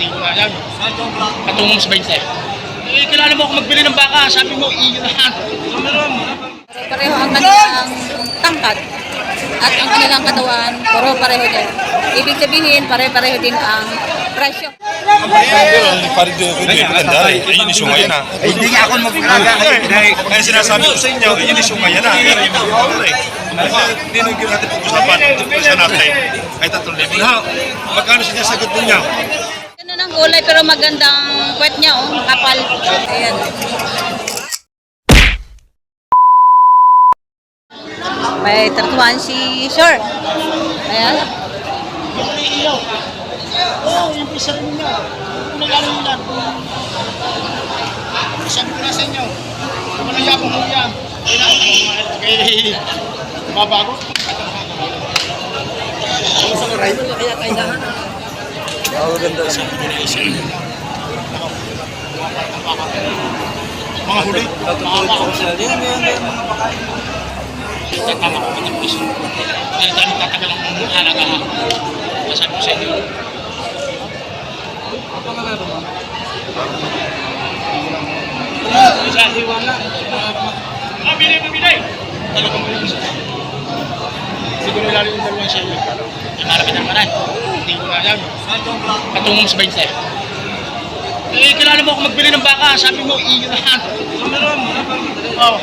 Hindi ko nga yan. Patungong sa 20. Eh, kilala mo ako magbili ng baka. Sabi mo, iyo na. Pareho ang kanilang tangkad at ang kanilang katawan, puro pareho din. Ibig sabihin, pare-pareho din ang presyo. Ayun yung sungay na. Hindi nga ako mag-alaga. Kaya sinasabi ko sa inyo, ayun yung sungay na. Eh. Hindi nung natin pag-usapan. Sa natin. Ay tatlong. Ha? Magkano sinasagot mo niya? Ang gulay pero magandang kwet niya, oh, kapal. Ayan. May tartuan si Shore. Ayan. Oo, yung isa rin niya. Nag-alam mo yan. Sabi ko na sa inyo. Kung wala yapang mo yan. Kaya, babago. Mga huli. Mga baka. Tama ko kitang piso. Kaya tayo tatagal ang halaga ha. Masabi ko sa inyo. Isa, hiwala. Ah, bili mo, bili! Talagang bili isa. Siguro lalo yung dalawang siya yun. Ay, malapit ang maray. Hindi ko yan. Patungong sa 20. Eh, kilala mo ako magbili ng baka. Sabi mo, iyo na yan. Oo.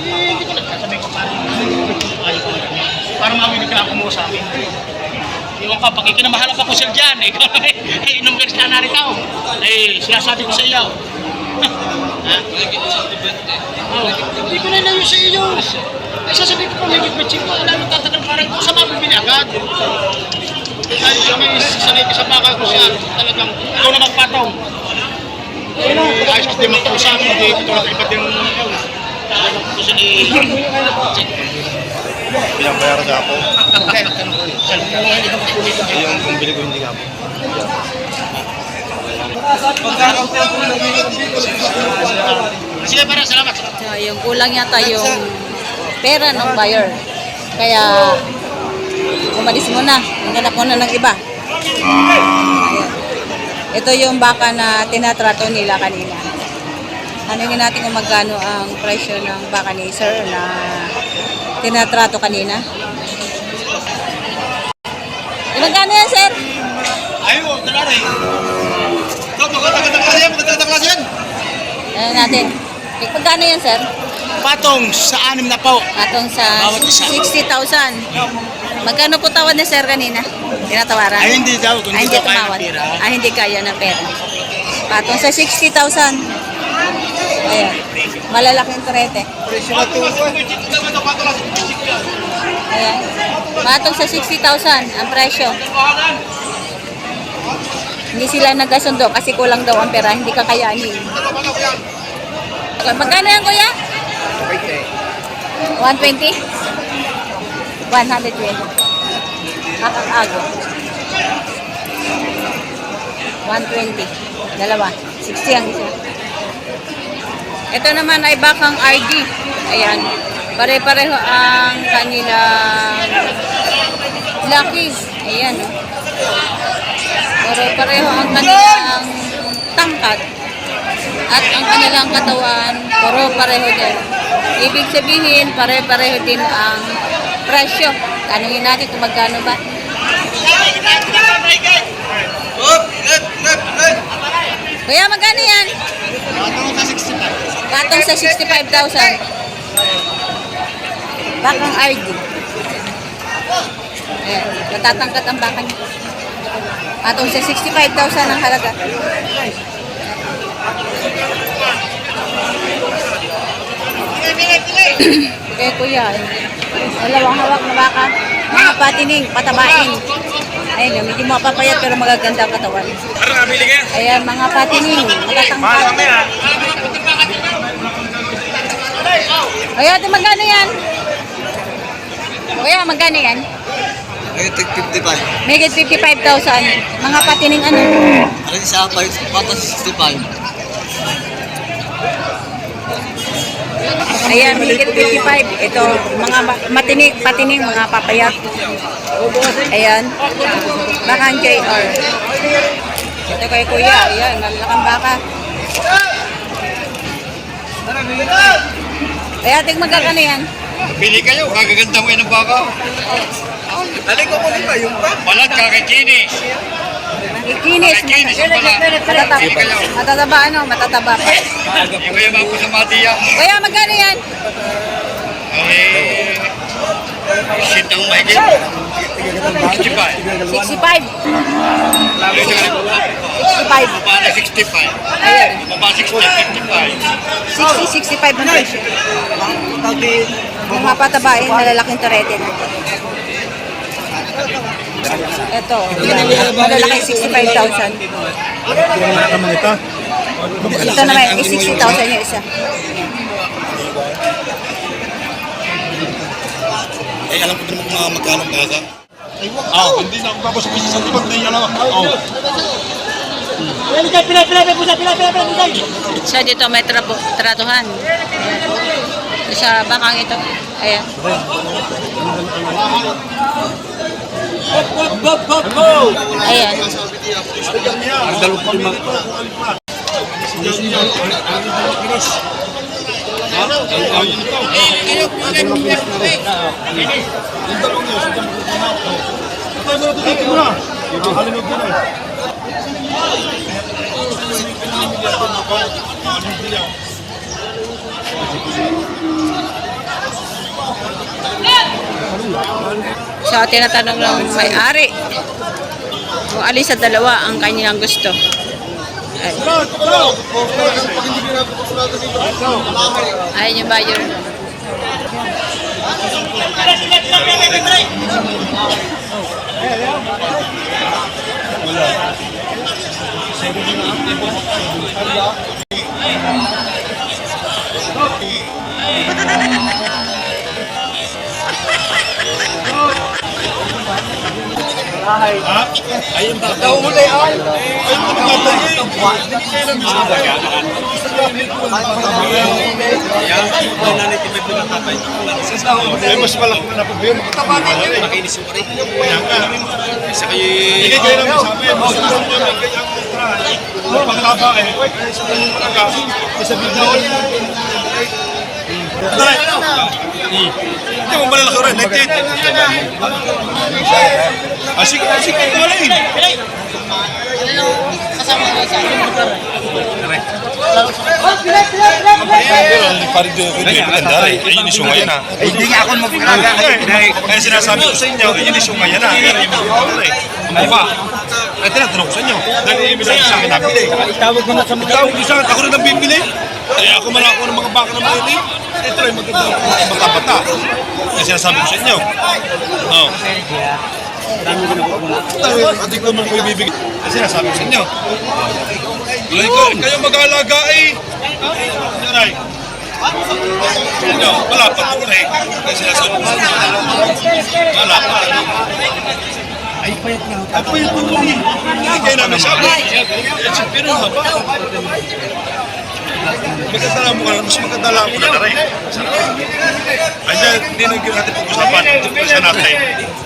Eh, hindi ko nagsasabi ko parang ayaw ko na. Para mawili ka ako mo sa akin. Iwan ka, pag ikinamahalap ako sir dyan, eh, eh, inom ka na narito. Eh, sinasabi ko sa iyo. ha? Oh, hindi ko na inayo sa iyo. Ay, sasabihin ko may gitbitsin ko, alam mo, tatagal parang ko sa mabibili agad. Dahil siya may sanay ka sa baka ko siya, talagang ikaw na magpatong. Ayos kasi magkausap, hindi ito lang iba din ikaw. Talagang gusto ni... Pinabayaran ka ako. Yung kung bili ko hindi nga po. Sige, para salamat. Yung kulang yata yung pera ng buyer. Kaya, umalis muna. Naghanap muna ng iba. Ayan. Ito yung baka na tinatrato nila kanina. Tanungin natin kung magkano ang presyo ng baka ni sir na tinatrato kanina. Magkano yan, sir? Ayaw, dala rin. Ito, magkatagal klase yan, magkatagal klase yan. Ano natin? Magkano yan, sir? Patong sa anim na po. Atong sa Bawat isa. 60,000. Magkano po tawad ni sir kanina? Tinatawaran? Ay, hindi daw, kung Ay, hindi hindi daw kaya tumawad. ng pira. Ay, hindi kaya ng pera. Patong sa 60,000. Ayan. Malalaking turete. Ayan. Patong sa 60,000 ang presyo. Hindi sila nagkasundo kasi kulang daw ang pera, hindi kakayanin. Magkano yan, kuya? 120? 120. Kakakago. 120. Dalawa. 60 ang isa. Ito naman ay bakang RD. Ayan. Pare-pareho ang kanilang laki. Ayan. oh. Pare-pareho ang kanilang tangkad. At ang kanilang katawan, puro pareho din. Ibig sabihin, pare-pareho din ang presyo. Tanungin natin kung magkano ba. Kuya, magkano yan? Patong sa 65. Patong sa 65,000. Bakang RD. Ayan, natatangkat ang baka niya. Patong sa 65,000 ang halaga. Sige kuya, dalawang hawak na baka, mga patining, patabain. Ayun, medyo mapapayat pero magaganda ang katawan. Ano nga, bili ka yan? Ayan, mga patining. Kuya, ate, magkano yan? Kuya, magkano yan? Tig 55. May 55,000. Mga patining ano? Ano sa patas 65. Ayan, higit 55. Ito, mga ma- matinig, patining, mga papayat. Ayan. Bakang JR. Ito kay kuya. Ayan, malakang baka. Ay, ating magkakano yan? Pili kayo, kagaganda mo yan ng baka. Alay ko mo ba yung pa? Balat kakakinis. Ikinis. Ikinis ang baka. Matataba. Pili kayo. Matataba ano? Matataba yung mga sa matiya. Kuya, magkano yan? Eh, shit ang mahigit. 65. 65. 65. Baba na 65. Ayan. Baba 60, 55. 60, 65 ang presyo. Yung mga patabain, malalaking torete na. Ito, malalaking 65,000. Ito naman, yung 60,000 yung isa. Eh, alam ko din kung mga magkano ang baka. Ah, hindi na ako tapos sa tibag na yan lang. Oh. Siya dito may trabo, tratuhan. Ayan. Sa bakang ito. Ayan. Ayan. So, tinatanong ng may-ari kung alin sa dalawa ang kanyang gusto. Ay. Ayun yung buyer. Ayun ba? Daw mo na yan. Ayun ba naman Ay, mas malaki na po yun. Makinis yung pare. Kaya. Isa kayo... Hindi kayo namin sa amin. Mas gusto nyo may kanyang kontra. Pagkaba eh. Sa kanyang talaga. Sa. Hindi mo malalaki rin. 19. Ah, sige, sige. Pa rin doon hindi maganda rin. Ayun yung sungayan ha. Hindi nga ako magkalaga. Kaya sinasabi ko sa inyo, ayun yung maganda rin. Ano ba? Kaya tinatanong ko sa inyo. Dahil yung sa akin nabili. Tawag mo na sa mga. Tawag ko sa akin, ako rin ang bibili. Kaya ako man ako ng mga baka ng mga Ito rin maganda ang bata-bata. Kaya sinasabi ko sa inyo. Oh. Dahil hindi ko man ko ibibigay. Kasi sinasabi ko sa inyo. Ay, kayo, kayo mag-aalaga eh. Yaray. No, wala pa po rin. Kaya sinasabi ko sa inyo. Wala pa. Ay, payat na. Ay, payat na kami. Hindi kayo namin sabi. Pero haba. Maganda lang mo ka, mas maganda lang mo na rin. Ay, dahil hindi na yung natin pag-usapan. Ito pa siya natin.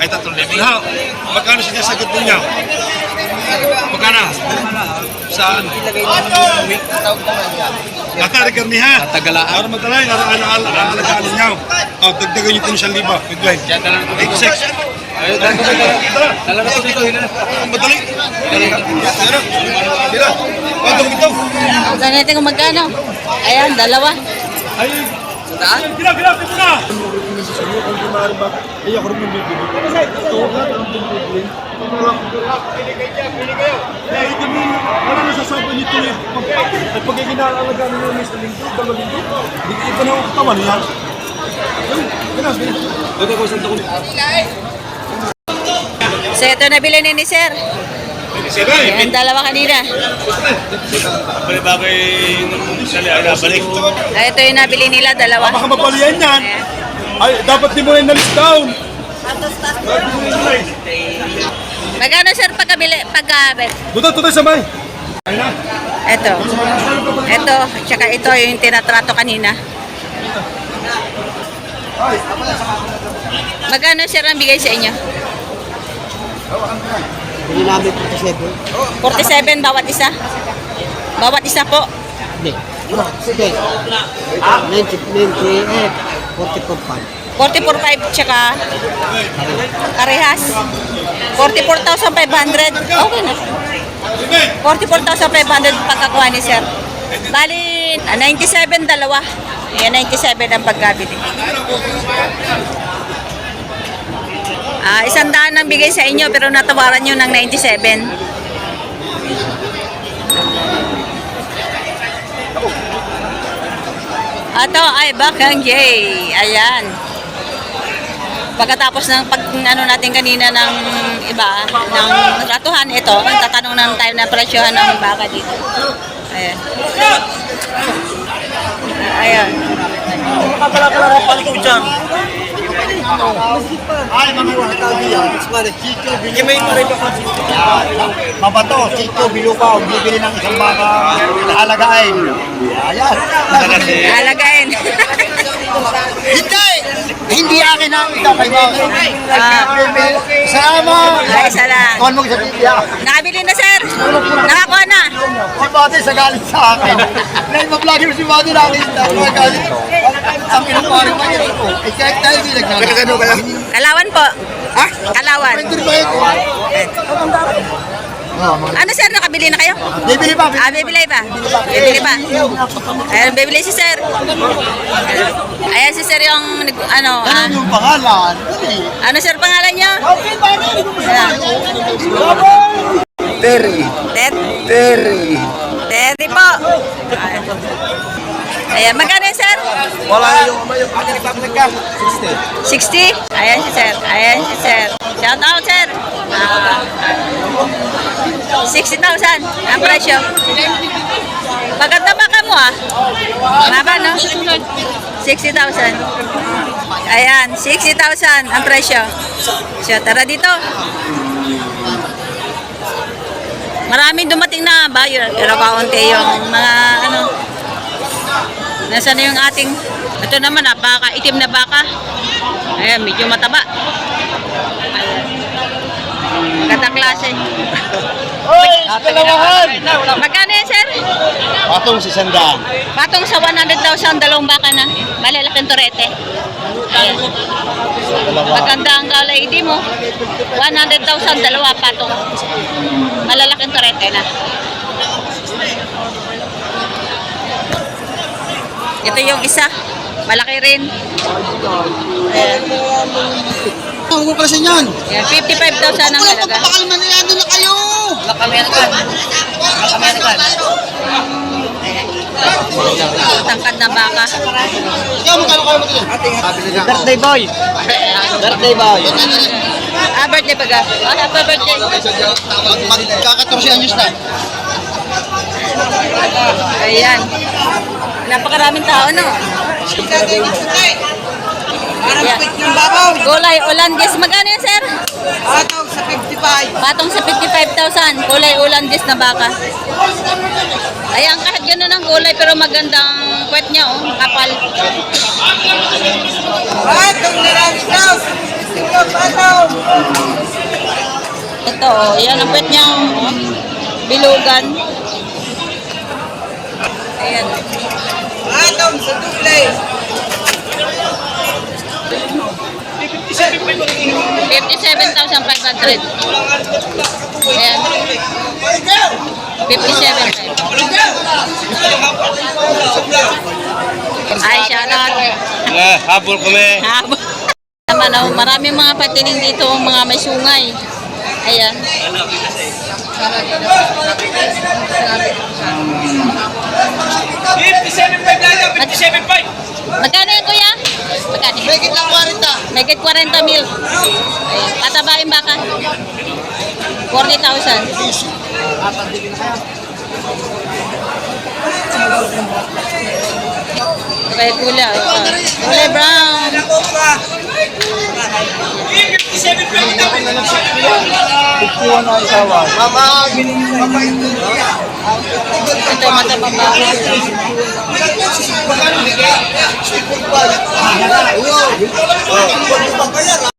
Ay, tatlong libo. Ha, magkano siya sagot mo niya? Magkano? Saan? Nakarigar niya. Tagalaan. Para madalay, alagaan niya. O, dagdagan niyo kung siyang liba. Bigay. 86. Ayun, dala. Dala na ito dito. Ah, Madali. Tira. Tira. Patong ito. Saan natin kung magkano? Ayan, dalawa. Ay, Saan? Gila, gila, ito na! Ay, ako rin yung bibili. Ito, lahat ang bibili. Kaya hindi mo, wala nasasabi nito eh. At pag ginalaalaga nyo yung sa linggo, dalawang linggo, hindi ko na ang katawan niya. Ay, gina, gina. Ito ko isang taon. So, ito nabili ni ni Sir. Ayan, dalawa kanina. balik ba kay Sali, ay. Ah, ito yung nabili nila, dalawa. Baka mapalian yan. Ay, dapat di mo rin na-list down. Magkano sir pagkabili, pagkabit? Buta, tutoy sabay. Ay na. Ito. Ito, tsaka ito yung tinatrato kanina. Magkano sir ang bigay sa inyo? Bili namin 47. 47 bawat isa? Bawat isa po? Hindi. Sige. 90, 98, 44 44.5 tsaka karehas. 44,500. Okay na. 44,500 pagkakuha ni sir. Bali, ah, 97 dalawa. Yan, 97 ang pagkabili. Ah, isang daan ang bigay sa inyo pero natawaran nyo ng 97. Ato ay bakang yay. Ayan. Pagkatapos ng pag ano natin kanina ng iba, ng ratuhan ito, tatanong ng tayo na presyohan ng baka dito. Ayan. Ayan. Ay, mga wakatabi yan. Sityo, Bilukaw. Mabato, Sityo, Bilukaw. Bibili ng isang baka alagain. Ayan. Alagain. Hindi! Hindi akin na ito kay Boss. Ah. Sama! Ay, lang. Kuhan mo sa Biblia. Nakabili na sir. Nakakuha na. Si Bote sa galit sa akin. Dahil mag-vlogger si Bote nakita. Magalit. Ang pinapari pa niya ito. Eh, kahit tayo hindi naglalagay. Kalawan po. Ha? Kalawan. Pwede ba ito? Oh, Ano sir, nakabili na kayo? Bibili pa, Ah, bibili pa. Bibili pa. Ayan, bibili si sir. Ayan si sir yung, nag- ano, Ano yung pangalan? Ano sir pangalan niya? Terry. Ted? Terry. Teddy po. Ayan, magkano yun, sir? Wala yung ama yung tablet ka. 60. 60? Ayan si sir. Ayan si sir. Shout out, sir. Ah, 60,000 ang presyo. Maganda ba ka mo, ah? Maba, no? 60,000. Ayan, 60,000 ang presyo. So, tara dito. Maraming dumating na buyer. Pero kaunti yung mga ano. Nasaan na yung ating ito naman ah, baka, itim na baka. Ayan, medyo mataba. Ayan. Magandang klase. Oy, dalawahan! Magkano yan, sir? Patong si Sanda. Patong sa 100,000, dalawang baka na. Malalaking torete. Ayan. Maganda ang kalaidi mo. 100,000, dalawa patong. Malalaking torete na. Ito yung isa. Malaki rin. Ayan. Ang upo kasi niyan. Ayan, 55,000 ang halaga. Pakalman na yan, doon na kayo! Tangkad na baka. Ikaw, magkano kayo mo din? Birthday boy! Birthday boy! Ah, birthday pa ga. Ah, happy birthday. Magkakatorsi anyos na. Ayan. Napakaraming tao, no? Yeah. Kulay Olandes. Magkano yan, sir? Patong sa 55. Patong sa 55,000. Kulay Olandes na baka. Ayan, kahit ganun ang kulay, pero magandang kwet niya, oh. Makapal. Patong na lang ikaw! Patong! Ito, oh. Yan ang kwet niya, oh. Bilugan. Ayan. Patong sa duble! 57,500. Ayan. 57,500. Ay, shoutout. Eh, habol kami. Habo. Naman, oh, maraming mga patining dito, mga may sungay. Ayan. Magkano yan, kuya? Magkano? Megit lang 40. Megit 40 mil. Ayan. Patabain baka. 40,000. Kaya kulay. Kulay brown. Mama, mama, Ito matabang baka. Magkano bigay? 65.